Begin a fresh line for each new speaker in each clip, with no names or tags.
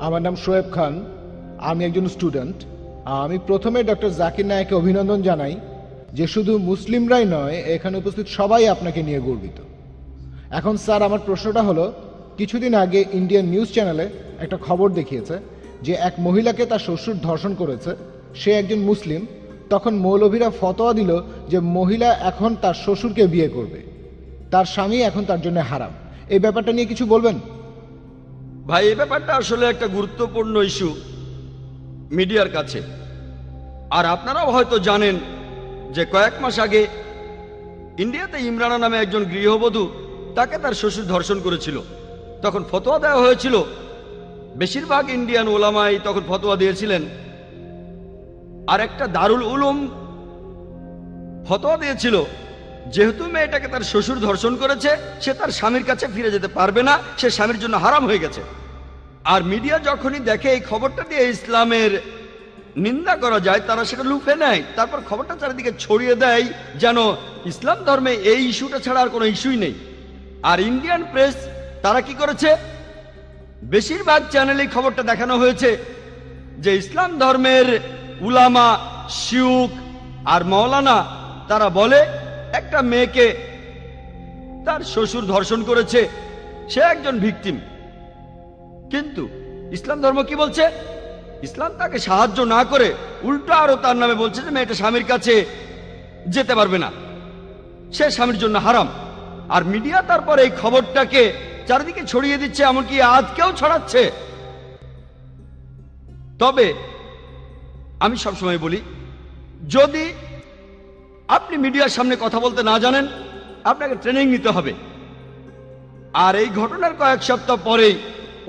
আমার নাম শোয়েব খান। আমি একজন স্টুডেন্ট। আমি প্রথমে ডক্টর জাকির নায়ককে অভিনন্দন জানাই যে শুধু মুসলিমরাই নয়, এখানে উপস্থিত সবাই আপনাকে নিয়ে গর্বিত। এখন স্যার, আমার প্রশ্নটা হলো, কিছুদিন আগে ইন্ডিয়ান নিউজ চ্যানেলে একটা খবর দেখিয়েছে যে এক মহিলাকে তার শ্বশুর ধর্ষণ করেছে, সে একজন মুসলিম। তখন মৌলভীরা ফতোয়া দিল যে মহিলা এখন তার শ্বশুরকে বিয়ে করবে। তার স্বামী এখন তার জন্য হারাম। এই ব্যাপারটা নিয়ে কিছু বলবেন?
ভাই, এই ব্যাপারটা আসলে একটা গুরুত্বপূর্ণ ইস্যু মিডিয়ার কাছে। আর আপনারাও হয়তো জানেন যে কয়েক মাস আগে ইন্ডিয়াতে ইমরানা নামে একজন গৃহবধূ তাকে তার শ্বশুর ধর্ষণ করেছিল। তখন ফতোয়া দেওয়া হয়েছিল। বেশিরভাগ ইন্ডিয়ান ওলামাই তখন ফতোয়া দিয়েছিলেন। আর একটা দারুল উলুম ফতোয়া দিয়েছিল যেহেতু মেয়েটাকে তার শ্বশুর ধর্ষণ করেছে, সে তার স্বামীর কাছে ফিরে যেতে পারবে না, সে স্বামীর জন্য হারাম হয়ে গেছে। আর মিডিয়া যখনই দেখে এই খবরটা দিয়ে ইসলামের নিন্দা করা যায়, তারা সেটা লুফে নেয়। তারপর খবরটা চারিদিকে ছড়িয়ে দেয় যেন ইসলাম ধর্মে এই ইস্যুটা ছাড়া আর কোনো ইস্যুই নেই। আর ইন্ডিয়ান প্রেস, তারা কি করেছে? বেশিরভাগ চ্যানেলে খবরটা দেখানো হয়েছে যে ইসলাম ধর্মের উলামা শিউক আর মৌলানা তারা বলে একটা মেয়েকে তার শ্বশুর ধর্ষণ করেছে, সে একজন ভিকটিম। কিন্তু ইসলাম ধর্ম কি বলছে? ইসলাম তাকে সাহায্য না করে উল্টো আরও তার নামে বলছে যে মেয়েটা স্বামীর কাছে যেতে পারবে না। সে স্বামীর জন্য হারাম। আর মিডিয়া তারপর এই খবরটাকে চারিদিকে ছড়িয়ে দিচ্ছে, এমনকি আজকেও ছড়াচ্ছে। তবে আমি সবসময় বলি, যদি আপনি মিডিয়ার সামনে কথা বলতে না জানেন, আপনাকে ট্রেনিং নিতে হবে। আর এই ঘটনার কয়েক সপ্তাহ পরেই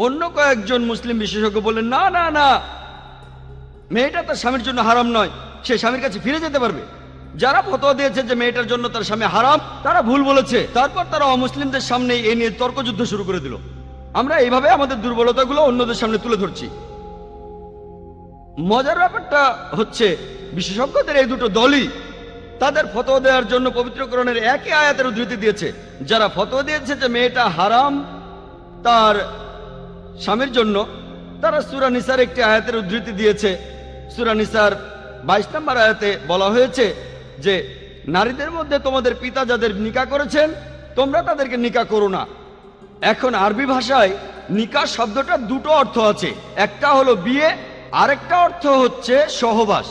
অন্য কয়েকজন মুসলিম বিশেষজ্ঞ বললেন, না না না, মেয়েটা তার স্বামীর জন্য হারাম নয়, সে স্বামীর কাছে ফিরে যেতে পারবে। যারা ফতোয়া দিয়েছে যে মেয়েটার জন্য তার স্বামী হারাম, তারা ভুল বলেছে। তারপর তারা অমুসলিমদের সামনে এ নিয়ে তর্কযুদ্ধ শুরু করে দিল। আমরা এইভাবে আমাদের দুর্বলতাগুলো অন্যদের সামনে তুলে ধরছি। মজার ব্যাপারটা হচ্ছে, বিশেষজ্ঞদের এই দুটো দলই তাদের ফতোয়া দেওয়ার জন্য পবিত্রকরণের একই আয়াতের উদ্ধৃতি দিয়েছে। যারা ফতোয়া দিয়েছে যে মেয়েটা হারাম, তার স্বামীর জন্য, তারা সুরা নিসার একটি আয়াতের উদ্ধৃতি দিয়েছে। সুরা নিসার বাইশ নম্বর আয়াতে বলা হয়েছে যে, নারীদের মধ্যে তোমাদের পিতা যাদের নিকা করেছেন, তোমরা তাদেরকে নিকা করো না। এখন আরবি ভাষায় নিকা শব্দটা দুটো অর্থ আছে। একটা হলো বিয়ে, আরেকটা অর্থ হচ্ছে সহবাস।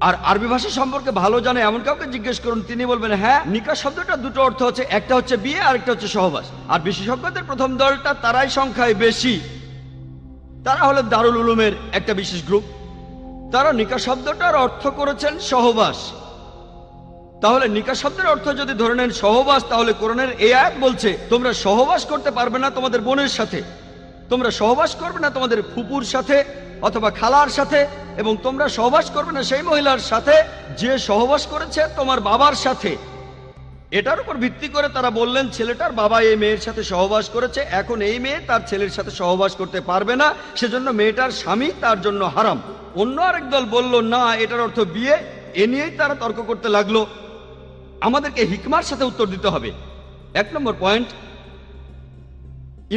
আর আরবি ভাষা সম্পর্কে ভালো জানে এমন কাউকে জিজ্ঞেস করুন, তিনি বলবেন হ্যাঁ নিকা শব্দটা দুটো অর্থ হচ্ছে, একটা হচ্ছে বিয়ে আর একটা হচ্ছে সহবাস। আর বিশেষজ্ঞদের প্রথম দলটা তারাই সংখ্যায় বেশি। তারা হলো দারুল উলুমের একটা বিশেষ গ্রুপ। তারা নিকা শব্দটার অর্থ করেছেন সহবাস। তাহলে নিকা শব্দের অর্থ যদি ধরে নেন সহবাস, তাহলে কোরআনের এই আয়াত বলছে, তোমরা সহবাস করতে পারবে না তোমাদের বোনের সাথে। তোমরা সহবাস করবে না তোমাদের ফুপুর সাথে। অথবা খালার সাথে, এবং তোমরা সহবাস করবে না সেই মহিলার সাথে, যে সহবাস করেছে তোমার বাবার সাথে। এটার উপর ভিত্তি করে তারা বললেন, ছেলেটার বাবা এই মেয়ের সাথে সহবাস করেছে, এখন এই মেয়ে তার ছেলের সাথে সহবাস করতে পারবে না, সেজন্য মেয়েটার স্বামী তার জন্য হারাম। অন্য আরেক দল বলল, না, এটার অর্থ বিয়ে, এ নিয়েই তারা তর্ক করতে লাগল। আমাদেরকে হিকমার সাথে উত্তর দিতে হবে। এক নম্বর পয়েন্ট,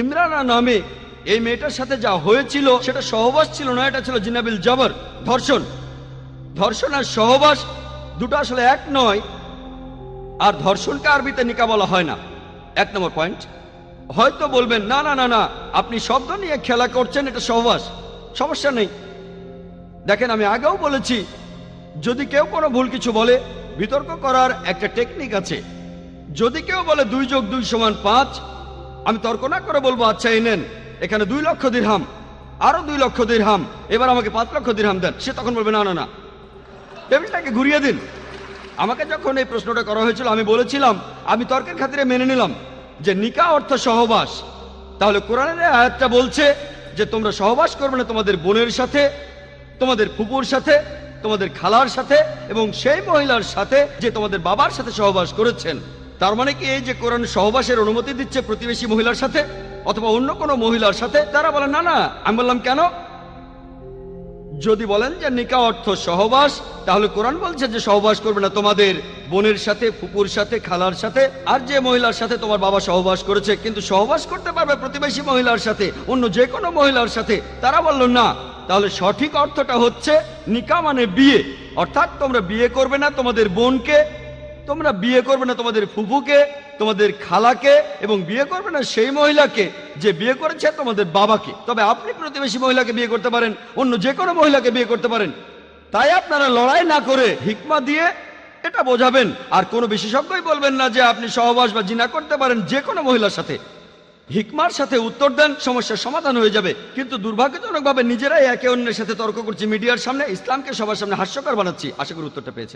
ইমরানা নামে এই মেয়েটার সাথে যা হয়েছিল সেটা সহবাস ছিল না, এটা ছিল জিনাবিল জবর। ধর্ষণ। ধর্ষণ আর সহবাস দুটো আসলে এক নয়। আর ধর্ষণকে আরবিতে নিকা বলা হয় না। এক নম্বর পয়েন্ট। হয়তো বলবেন, না না না না, আপনি শব্দ নিয়ে খেলা করছেন, এটা সহবাস। সমস্যা নেই। দেখেন, আমি আগেও বলেছি, যদি কেউ কোনো ভুল কিছু বলে, বিতর্ক করার একটা টেকনিক আছে। যদি কেউ বলে দুই যোগ দুই সমান পাঁচ, আমি তর্ক না করে বলব আচ্ছা এই নেন। এখানে দুই লক্ষ দিরহাম, আরও দুই লক্ষ দিরহাম, এবার আমাকে পাঁচ লক্ষ দিরহাম দেন। সে তখন বলবে, না না না। টেবিলটাকে ঘুরিয়ে দিন। আমাকে যখন এই প্রশ্নটা করা হয়েছিল, আমি বলেছিলাম, আমি তর্কের খাতিরে মেনে নিলাম যে নিকা অর্থ সহবাস। তাহলে কোরআনের আয়াতটা বলছে যে, তোমরা সহবাস করবে না তোমাদের বোনের সাথে, তোমাদের ফুপুর সাথে, তোমাদের খালার সাথে এবং সেই মহিলার সাথে যে তোমাদের বাবার সাথে সহবাস করেছেন। তার মানে কি এই যে কোরআন সহবাসের অনুমতি দিচ্ছে প্রতিবেশী মহিলার সাথে? অথবা অন্য কোনো মহিলার সাথে, তারা বলে, না না, আমি বললাম, কেন? যদি বলেন যে নিকা অর্থ সহবাস, তাহলে কোরআন বলছে যে সহবাস করবে না তোমাদের বোনের সাথে, ফুপুর সাথে, খালার সাথে, আর যে মহিলার সাথে তোমার বাবা সহবাস করেছে, কিন্তু সহবাস করতে পারবে প্রতিবেশী মহিলার সাথে, অন্য যে কোনো মহিলার সাথে। তারা বলল, না, তাহলে সঠিক অর্থটা হচ্ছে নিকা মানে বিয়ে। অর্থাৎ তোমরা বিয়ে করবে না তোমাদের বোনকে, তোমরা বিয়ে করবে না তোমাদের ফুফুকে তোমাদের খালাকে এবং বিয়ে করবে না সেই মহিলাকে যে বিয়ে করেছে তোমাদের বাবাকে। তবে আপনি প্রতিবেশী মহিলাকে বিয়ে করতে পারেন, অন্য যে কোনো মহিলাকে বিয়ে করতে পারেন। তাই আপনারা লড়াই না করে হিকমা দিয়ে এটা বোঝাবেন। আর কোনো বিশেষজ্ঞই বলবেন না যে আপনি সহবাস বা জিনা করতে পারেন যে কোনো মহিলার সাথে। হিকমার সাথে উত্তর দেন, সমস্যার সমাধান হয়ে যাবে। কিন্তু দুর্ভাগ্যজনকভাবে নিজেরাই একে অন্যের সাথে তর্ক করছি, মিডিয়ার সামনে, ইসলামকে সবার সামনে হাস্যকর বানাচ্ছি। আশা করি উত্তরটা পেয়েছেন।